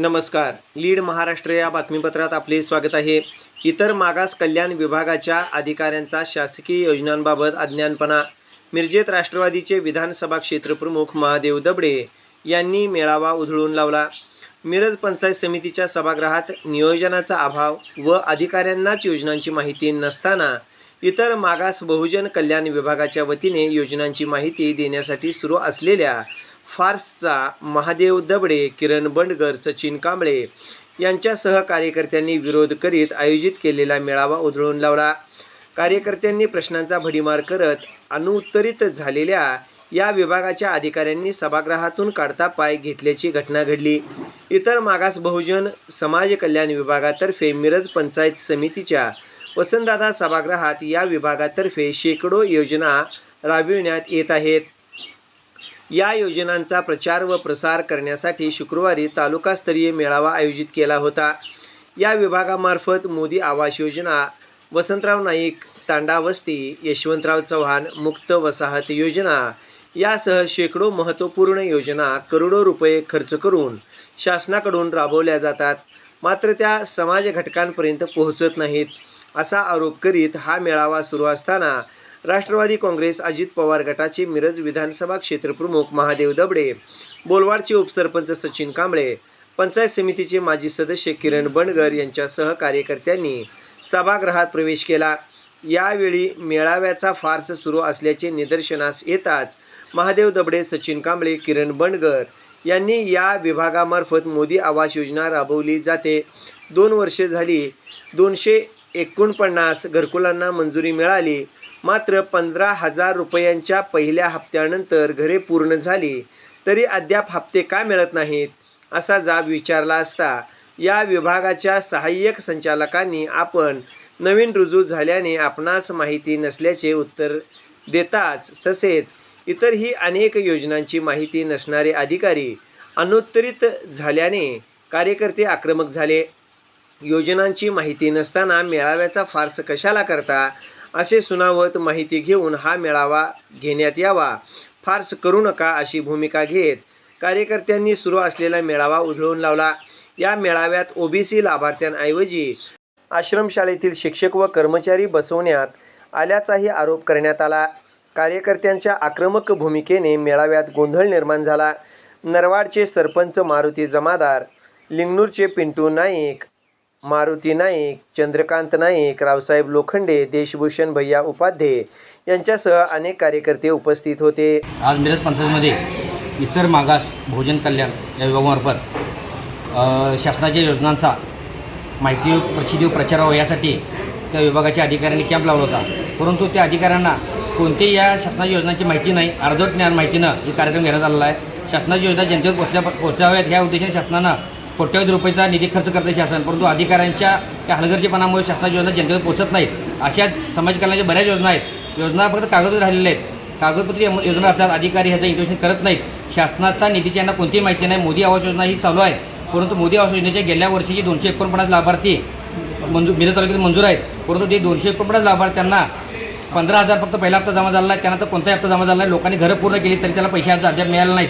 नमस्कार. लीड महाराष्ट्र या बातमीपत्रात आपले स्वागत आहे. इतर मागास कल्याण विभागाच्या अधिकाऱ्यांचा शासकीय योजनांबाबत अज्ञानपणा. मिरजेत राष्ट्रवादीचे विधानसभा क्षेत्रप्रमुख महादेव दबडे यांनी मेळावा उधळून लावला. मिरज पंचायत समितीच्या सभागृहात नियोजनाचा अभाव व अधिकाऱ्यांनाच योजनांची माहिती नसताना इतर मागास बहुजन कल्याण विभागाच्या वतीने योजनांची माहिती देण्यासाठी सुरू असलेल्या फार्सचा महादेव दबडे किरण बंडगर सचिन कांबळे यांच्यासह कार्यकर्त्यांनी विरोध करीत आयोजित केलेला मेळावा उधळून लावला. कार्यकर्त्यांनी प्रश्नांचा भडीमार करत अनुत्तरित झालेल्या या विभागाच्या अधिकाऱ्यांनी सभागृहातून काढता पाय घेतल्याची घटना घडली. इतर मागास बहुजन समाज कल्याण विभागातर्फे मिरज पंचायत समितीच्या वसंतदादा सभागृहात या विभागातर्फे शेकडो योजना राबविण्यात येत आहेत. या योजनांचा प्रचार व प्रसार करण्यासाठी शुक्रवारी तालुकास्तरीय मेळावा आयोजित केला होता. या विभागामार्फत मोदी आवास योजना वसंतराव नाईक तांडा वस्ती यशवंतराव चव्हाण मुक्त वसाहत योजना यासह शेकडो महत्त्वपूर्ण योजना करोडो रुपये खर्च करून शासनाकडून राबवल्या जातात. मात्र त्या समाज घटकांपर्यंत पोहोचत नाहीत असा आरोप करीत हा मेळावा सुरू असताना राष्ट्रवादी काँग्रेस अजित पवार गटाचे मिरज विधानसभा क्षेत्रप्रमुख महादेव दबडे बोलवाडचे उपसरपंच सचिन कांबळे पंचायत समितीचे माजी सदस्य किरण बंडगर यांच्यासह कार्यकर्त्यांनी सभागृहात प्रवेश केला. यावेळी मेळाव्याचा फार्स सुरू असल्याचे निदर्शनास येताच महादेव दबडे सचिन कांबळे किरण बंडगर यांनी या विभागामार्फत मोदी आवास योजना राबवली जाते. दोन वर्षे झाली दोनशे एकोणपन्नास घरकुलांना मंजुरी मिळाली. मात्र पंधरा हजार रुपयांच्या पहिल्या हप्त्यानंतर घरे पूर्ण झाली तरी अद्याप हप्ते का मिळत नाहीत असा जाब विचारला असता. या विभागाच्या सहाय्यक संचालकांनी आपण नवीन रुजू झाल्याने आपणास माहिती नसल्याचे उत्तर देताच तसेच इतरही अनेक योजनांची माहिती नसणारे अधिकारी अनुत्तरित झाल्याने कार्यकर्ते आक्रमक झाले. योजनांची माहिती नसताना मेळाव्याचा फार्स कशाला करता असे सुनावत माहिती घेऊन हा मेळावा घेण्यात यावा. फारस करू नका अशी भूमिका घेत कार्यकर्त्यांनी सुरू असलेला मेळावा उधळून लावला. या मेळाव्यात ओबीसी लाभार्थ्यांऐवजी आश्रमशाळेतील शिक्षक व कर्मचारी बसवण्यात आल्याचाही आरोप करण्यात आला. कार्यकर्त्यांच्या आक्रमक भूमिकेने मेळाव्यात गोंधळ निर्माण झाला. नरवाडचे सरपंच मारुती जमादार लिंगनूरचे पिंटू नाईक मारुती नाईक चंद्रकांत नाईक रावसाहेब लोखंडे देशभूषण भैया उपाध्ये यांच्यासह अनेक कार्यकर्ते उपस्थित होते. आज मिरज पंचायतमध्ये इतर मागास भोजन कल्याण या विभागामार्फत शासनाच्या योजनांचा माहिती प्रसिद्धी प्रचार व्हावा यासाठी त्या विभागाच्या अधिकाऱ्यांनी कॅम्प लावला होता. परंतु त्या अधिकाऱ्यांना कोणतीही या शासनाच्या योजनांची माहिती नाही अर्धवट ज्ञान माहितीनं हे कार्यक्रम घेण्यात आलेला आहे. शासनाची योजना जनतेवर पोचल्या पोचाव्यात ह्या उद्देशाने शासनानं कोट्यावधी रुपयाचा निधी खर्च करते शासन परंतु अधिकाऱ्यांच्या या हलगर्जीपणामुळे शासनाची योजना जनतेवर पोचत नाहीत. अशा समाज कल्याणाच्या बऱ्याच योजना आहेत. योजना फक्त कागदपत्र राहिलेल्या आहेत. कागदपत्री योजना असतात अधिकारी ह्याचं इंटिमेशन करत नाहीत. शासनाचा निधीची यांना कोणतीही माहिती नाही. मोदी आवास योजना ही चालू आहे. परंतु मोदी आवास योजनेच्या गेल्या वर्षीची दोनशे एकोणपन्नास लाभार्थी मंजूर मिरज तालुक्यात मंजूर आहेत. परंतु ते दोनशे एकोणपन्नास लाभार्थ्यांना पंधरा हजार फक्त पहिला हप्ता जमा झाला आहे त्यानंतर कोणताही हप्ता जमा झाला नाही. लोकांनी घरं पूर्ण केली तरी त्याला पैसे अद्याप मिळाले नाहीत.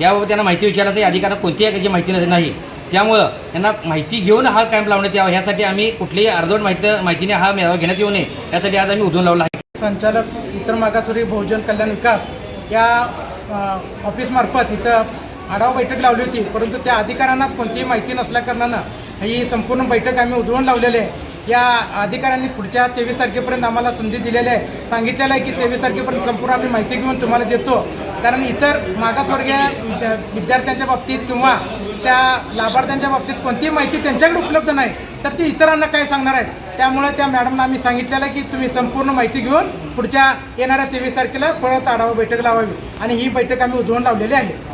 याबाबत त्यांना माहिती विचारायचं अधिकाऱ्यांना कोणतीही याची माहिती नाही. त्यामुळं यांना माहिती घेऊन हा कॅम्प लावण्यात यावा. यासाठी आम्ही कुठलीही अर्धवट माहिती माहितीने हा मेळावा घेण्यात येऊ नये. यासाठी आज आम्ही उधळून लावला आहे. संचालक इतर मागासवर्गीय बहुजन कल्याण विकास या ऑफिसमार्फत इथं आढावा बैठक लावली होती. परंतु त्या अधिकाऱ्यांनाच कोणतीही माहिती नसल्याकारणानं ही संपूर्ण बैठक आम्ही उधळून लावलेली आहे. या अधिकाऱ्यांनी पुढच्या तेवीस तारखेपर्यंत आम्हाला संधी दिलेली आहे. सांगितलेलं आहे की तेवीस तारखेपर्यंत संपूर्ण आम्ही माहिती घेऊन तुम्हाला देतो. कारण इतर मागासवर्गीय विद्या- विद्यार्थ्यांच्या बाबतीत किंवा त्या लाभार्थ्यांच्या बाबतीत कोणतीही माहिती त्यांच्याकडे उपलब्ध नाही तर ती इतरांना काय सांगणार आहेत? त्यामुळे त्या मॅडमना आम्ही सांगितलेलं आहे की तुम्ही संपूर्ण माहिती घेऊन पुढच्या येणाऱ्या तेवीस तारखेला परत आढावा बैठक लावावी. आणि ही बैठक आम्ही उधळून लावलेली आहे.